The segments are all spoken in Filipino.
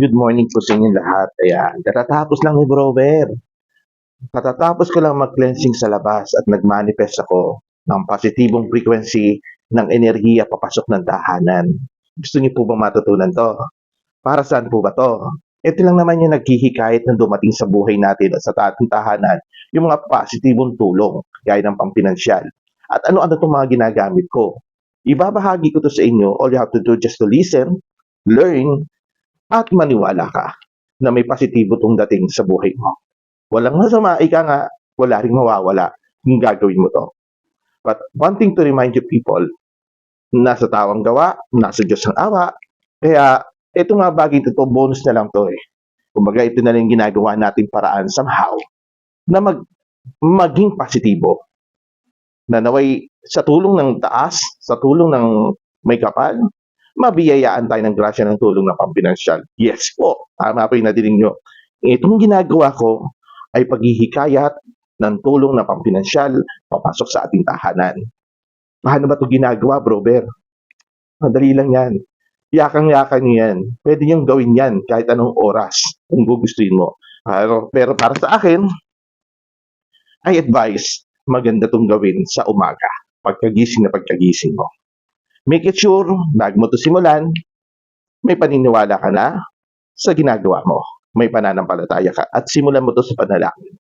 Good morning po sa inyong lahat. Ayan, katatapos lang ni Brover. Katatapos ko lang mag-cleansing sa labas at nag-manifest ako ng positibong frequency ng enerhiya papasok ng tahanan. Gusto niyo po ba matutunan to? Para saan po ba to? Ito lang naman yung naghihikayat ng dumating sa buhay natin at sa ating tahanan, yung mga positibong tulong, gaya ng pampinansyal. At ano-ano itong mga ginagamit ko. Ibabahagi ko to sa inyo. All you have to do just to listen, learn, at maniwala ka na may positibo tong dating sa buhay mo. Walang masama, ika nga, wala ring mawawala kung gagawin mo to. But one thing to remind you people, nasa tawang gawa, nasa Diyos ang awa, kaya ito nga bagay ito, bonus na lang to eh. Kumbaga ito na lang ginagawa natin paraan somehow na mag, maging positibo. Na naway sa tulong ng taas, sa tulong ng may kapal, mabiyayaan tayo ng grasya ng tulong ng pampinansyal. Yes po, tama po yung nadinig nyo. Itong ginagawa ko ay paghihikayat ng tulong ng pampinansyal papasok sa ating tahanan. Paano ba ito ginagawa, brober? Madali lang yan. Yakang-yakan nyo yan. Pwede nyo gawin yan kahit anong oras kung gugustuhin mo. Pero, pero para sa akin, I advise maganda itong gawin sa umaga. Pagkagising na pagkagising mo. Make it sure, bago mo ito simulan, may paniniwala ka na sa ginagawa mo. May pananampalataya ka at simulan mo ito sa panalangin.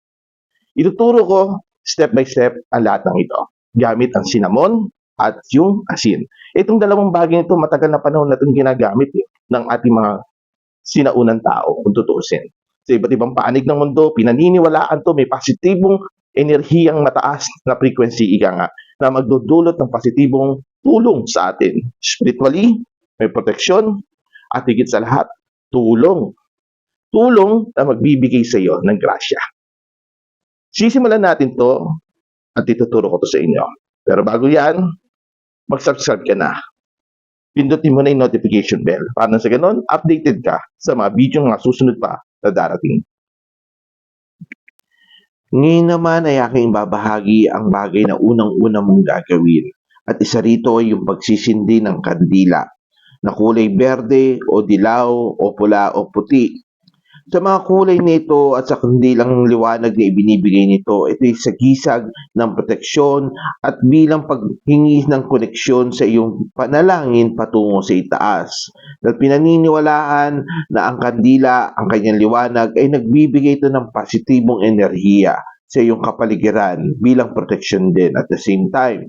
Ituturo ko step by step ang lahat ng ito. Gamit ang cinnamon at yung asin. Itong dalawang bagay ito, matagal na panahon na itong ginagamit eh, ng ating mga sinaunang tao, kung tutuusin. Sa iba't ibang panig ng mundo, pinaniniwalaan to, may positibong enerhiyang mataas na frequency, ika nga, na magdudulot ng positibong tulong sa atin. Spiritually, may proteksyon, at higit sa lahat, tulong. Tulong na magbibigay sa iyo ng grasya. Sisimulan natin to at ituturo ko to sa inyo. Pero bago yan, mag-subscribe ka na. Pindutin mo na yung notification bell para sa ganun, updated ka sa mga video nga susunod pa na darating. Ngayon naman ay aking babahagi ang bagay na unang-una mong gagawin. At isa rito ay yung pagsisindi ng kandila na kulay berde o dilaw o pula o puti. Sa mga kulay nito at sa kandilang liwanag na ibinibigay nito, ito ay sagisag ng proteksyon at bilang paghingi ng koneksyon sa iyong panalangin patungo sa itaas. Dahil pinaniniwalaan na ang kandila, ang kanyang liwanag ay nagbibigay ito ng positibong enerhiya sa iyong kapaligiran bilang proteksyon din at the same time.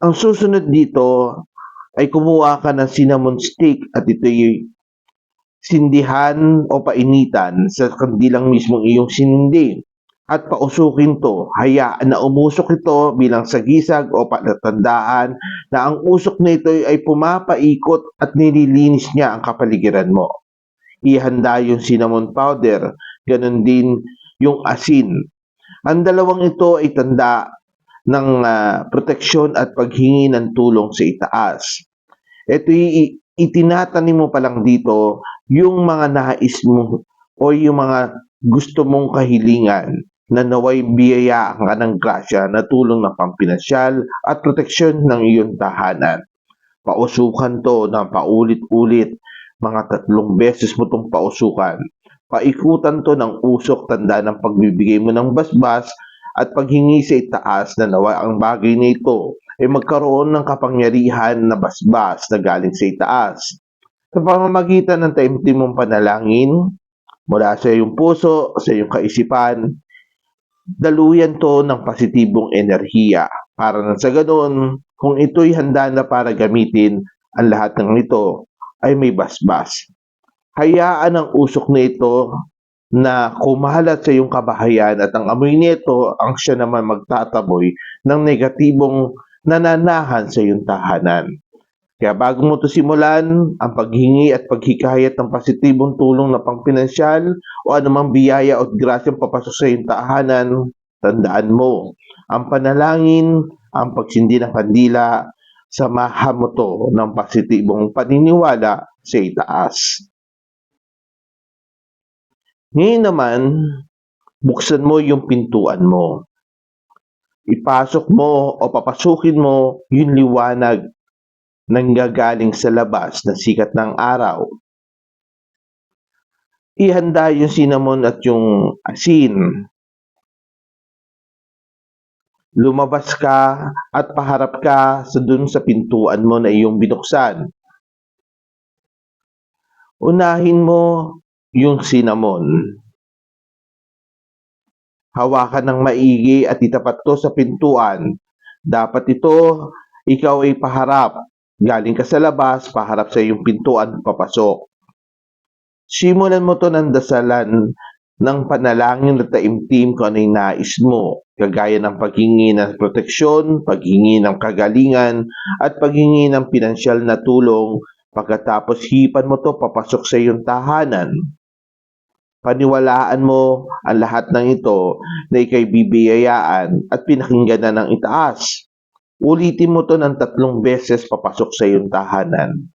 Ang susunod dito ay kumuha ka ng cinnamon stick at ito ay sindihan o painitan sa kandilang mismong iyong sinindi at pausukin to. Hayaan na umusok ito bilang sagisag o palatandaan na ang usok nito ay pumapaikot at nililinis niya ang kapaligiran mo. Ihanda yung cinnamon powder, ganun din yung asin. Ang dalawang ito ay tanda ng ah, proteksyon at paghingi ng tulong sa itaas. Ito itinatanim mo pa lang dito yung mga nais mo o yung mga gusto mong kahilingan na naway biyaya ka ng grasya na tulong ng pampinansyal at proteksyon ng iyong tahanan. Pausukan to ng paulit-ulit, mga tatlong beses mo itong pausukan. Paikutan to ng usok tanda ng pagbibigay mo ng basbas at paghingi sa itaas na nawa ang bagay na ito ay magkaroon ng kapangyarihan na basbas na galing sa itaas. Sa pamamagitan ng taimtim mong panalangin, mula sa iyong puso, sa iyong kaisipan, daluyan to ng positibong enerhiya. Para nang sa ganoon, kung ito'y handa na para gamitin, ang lahat ng ito ay may basbas. Hayaan ang usok na ito na kumalat sa iyong kabahayan at ang amoy nito ang siya naman magtataboy ng negatibong nananahan sa iyong tahanan. Kaya bago mo ito simulan, ang paghingi at paghikayat ng positibong tulong na pangpinansyal o anumang biyaya o grasyang papasok sa iyong tahanan, tandaan mo, ang panalangin, ang pagsindi ng kandila, samahan mo to ng positibong paniniwala sa itaas. Ngayon naman, buksan mo yung pintuan mo. Ipasok mo o papasukin mo yung liwanag nanggagaling sa labas na sikat ng araw. ihanda yung cinnamon at yung asin. Lumabas ka at paharap ka sa dun sa pintuan mo na iyong binuksan. Unahin mo yung cinnamon. Hawakan ng maigi at itapat to sa pintuan. Dapat ito, ikaw ay paharap. Galing ka sa labas, paharap sa iyong pintuan, papasok. Simulan mo to ng dasalan ng panalangin at taimtim kung ano yung nais mo, kagaya ng paghingi ng proteksyon, paghingi ng kagalingan, at paghingi ng pinansyal na tulong. Pagkatapos hipan mo to papasok sa iyong tahanan. Paniwalaan mo ang lahat ng ito na ikay bibiyayaan at pinakinggan na ng itaas. Ulitin mo to ng tatlong beses papasok sa iyong tahanan.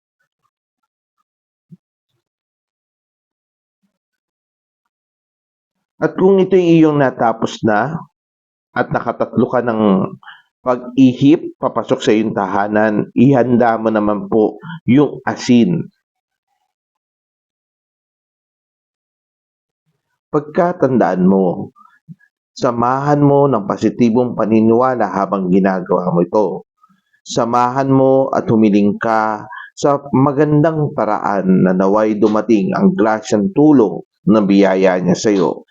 At kung ito'y iyong natapos na at nakatatlo ka ng pag-ihip papasok sa iyong tahanan, ihanda mo naman po yung asin. Pagkatandaan mo, samahan mo ng positibong paniniwala habang ginagawa mo ito. Samahan mo at humiling ka sa magandang paraan na naway dumating ang grasyang tulong na biyaya niya sa iyo.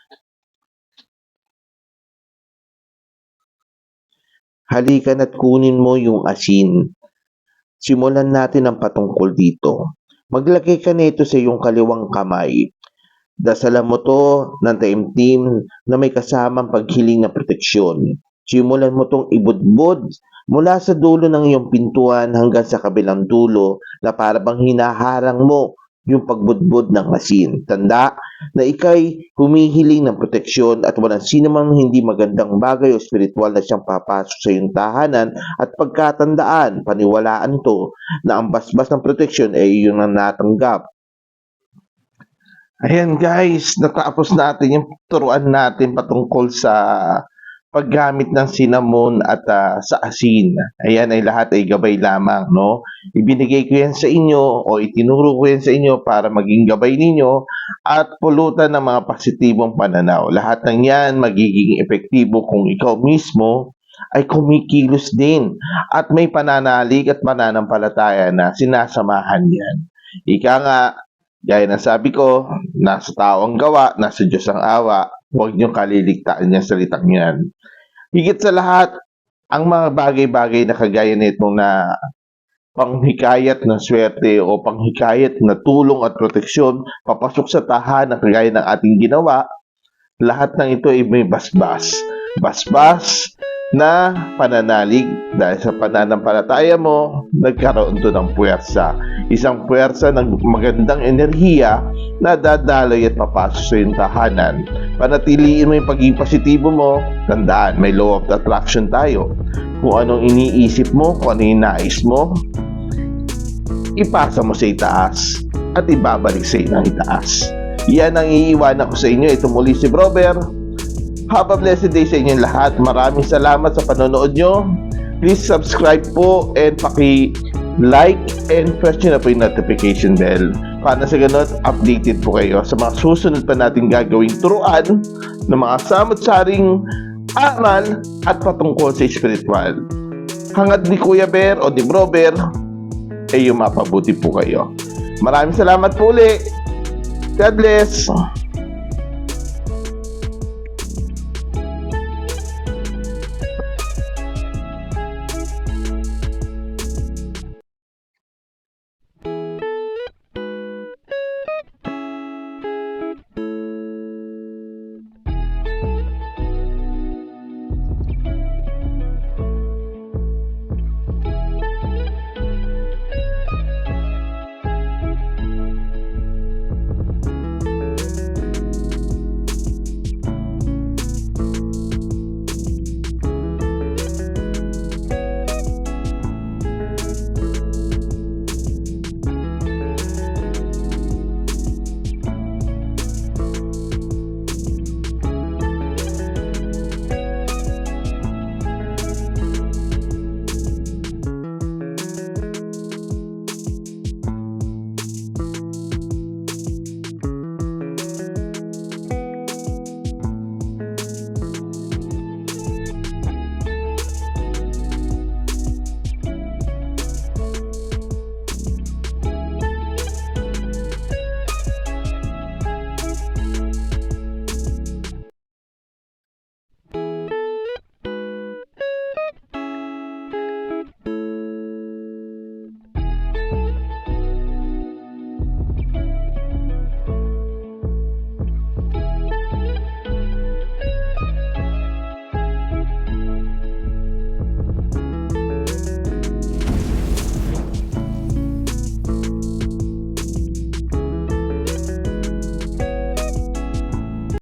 Halikan at kunin mo yung asin. Simulan natin ang patungkol dito. Maglagay ka nito sa iyong kaliwang kamay. Dasalan mo to ng taimtim na may kasamang paghiling na proteksyon. Simulan mo tong ibudbod mula sa dulo ng iyong pintuan hanggang sa kabilang dulo na para bang hinaharang mo yung pagbudbod ng asin. Tanda na ikay humihiling ng proteksyon at walang sino mang hindi magandang bagay o spiritual na siyang papasok sa iyong tahanan at pagkatandaan, paniwalaan to na ang basbas ng proteksyon ay iyong nang natanggap. Ayan guys, natapos natin yung turuan natin patungkol sa paggamit ng cinnamon at ah, sa asin. Ayan ay lahat ay gabay lamang, no? Ibinigay ko yan sa inyo o itinuro ko yan sa inyo para maging gabay ninyo at pulutan ng mga positibong pananaw. Lahat ng yan magiging epektibo kung ikaw mismo ay kumikilos din at may pananalig at pananampalataya na sinasamahan yan. Ika nga, gaya ng sabi ko, nasa tao ang gawa, nasa Diyos ang awa, huwag niyong kaliligtaan yung salitang yan. Higit sa lahat, ang mga bagay-bagay na kagaya nitong na panghikayat ng swerte o panghikayat na tulong at proteksyon papasok sa tahanan kagaya ng ating ginawa, lahat ng ito ay may basbas. Basbas na pananalig dahil sa pananampalataya mo, nagkaroon to ng puwersa. Isang puwersa ng magandang enerhiya na dadaloy at papasok sa iyong tahanan. Panatiliin mo yung pagiging positibo mo, tandaan, may law of attraction tayo. Kung anong iniisip mo, kung ano yung nais mo, ipasa mo sa itaas at ibabalik sa ng itaas. Yan ang iiwanan ko sa inyo. Ito muli si Brober. Have a blessed day sa inyong lahat. Maraming salamat sa panonood nyo. Please subscribe po and paki-like and press nyo na po yung notification bell. Para sa ganun, updated po kayo sa mga susunod pa natin gagawing turuan ng mga samot-saring aral at patungkol sa spiritual. Hangad ni Kuya Bear o ni Bro Bear, ay yung mapabuti po kayo. Maraming salamat po ulit. God bless.